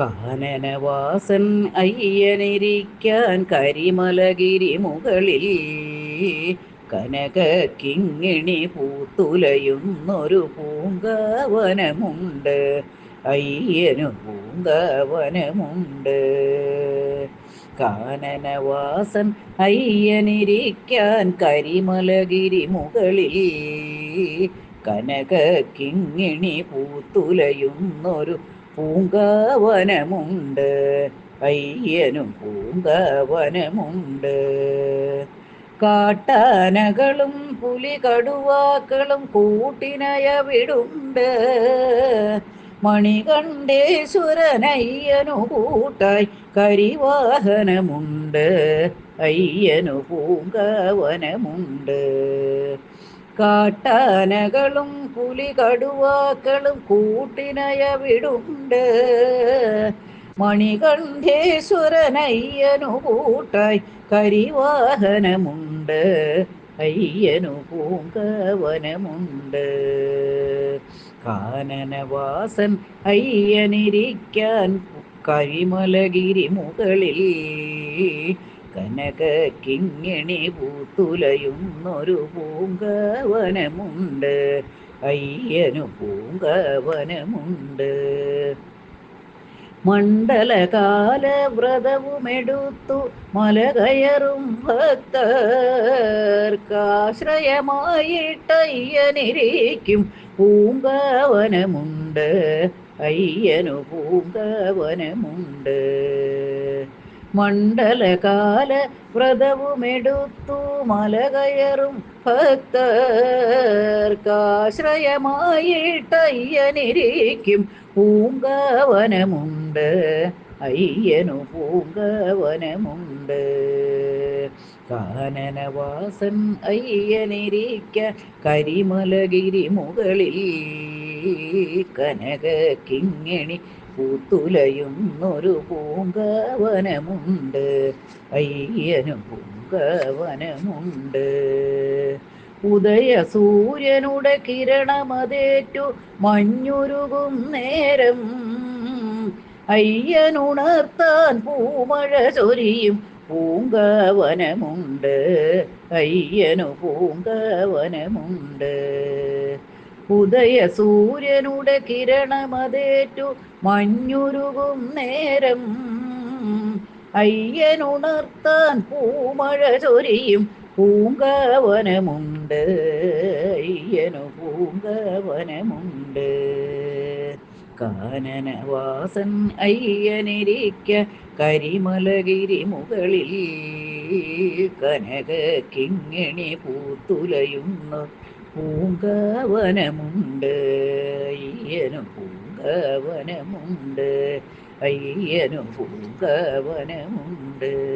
കാനനവാസൻ അയ്യനിരിക്കാൻ കരിമലഗിരി മുകളിൽ. കനക കിങ്ങിണി പൂത്തുലയുന്നൊരു പൂങ്കാവനമുണ്ട്. അയ്യനു പൂങ്കാവനമുണ്ട്. കാനനവാസൻ അയ്യനിരിക്കാൻ കരിമലഗിരി മുകളിൽ. കനക കിങ്ങിണി പൂത്തുലയുന്നൊരു പൂങ്കാവനമുണ്ട്. പയ്യനും പൂങ്കാവനമുണ്ട്. കാട്ടാനകളും പുലികടുവാക്കളും കൂട്ടിനയവിടുണ്ട് മണികണ്ഠേശ്വരനയ്യനു കൂട്ടായി കരിവാഹനമുണ്ട്. അയ്യനു പൂങ്കാവനമുണ്ട്. കാട്ടാനകളും പുലികടുവാക്കളും കൂട്ടിനയവിടുണ്ട്. മണികണ്ഠേശ്വരനയ്യനു കൂട്ടായി കരിവാഹനമുണ്ട്. അയ്യനു പൂങ്കവനമുണ്ട് കാനനവാസൻ അയ്യനിരിക്കാൻ കരിമലഗിരി മുകളിൽ. കനക കിങ്ങിണി പൂത്തുലയുന്നൊരു പൂങ്കവനമുണ്ട്. അയ്യനു പൂങ്കവനമുണ്ട്. മണ്ഡലകാല വ്രതവുമെടുത്തു മലകയറും ഭക്തർക്കാശ്രയമായിട്ടയ്യനിരിക്കും പൂങ്കവനമുണ്ട്. അയ്യനു പൂങ്കാവനമുണ്ട്. മണ്ഡലകാല വ്രതവുമെടുത്തു മലകയറും ഭക്തർക്കാശ്രയമായിട്ടയ്യനിരിക്കും പൂങ്കാവനമുണ്ട്. അയ്യനു പൂങ്കാവനമുണ്ട്. കാനനവാസൻ അയ്യനിരിക്ക കരിമലഗിരി മുകളിൽ കനക കിങ്ങിണി പൂത്തുലയുന്നൊരു പൂങ്കവനമുണ്ട്. അയ്യനു പൂങ്കവനമുണ്ട്. ഉദയ സൂര്യനുടെ കിരണമതേറ്റു മഞ്ഞുരുകും നേരം. അയ്യനുണർത്താൻ പൂമഴ ചൊരിയും പൂങ്കവനമുണ്ട്. അയ്യനു പൂങ്കാവനമുണ്ട്. ഉദയ സൂര്യനുടെ കിരണമതേറ്റു മഞ്ഞുരുകും നേരം. അയ്യനുണർത്താൻ പൂമഴ ചൊരിയും പൂങ്കാവനമുണ്ട്. അയ്യനു പൂങ്കാവനമുണ്ട്. കാനനവാസൻ അയ്യനിരിക്ക കരിമലഗിരി മുകളിൽ. കനക കിങ്ങിണി പൂത്തുലയുന്നു. പൂങ്കാവനമുണ്ട്. അയ്യനും പൂങ്കാവനമുണ്ട്. അയ്യനും പൂങ്കാവനമുണ്ട്.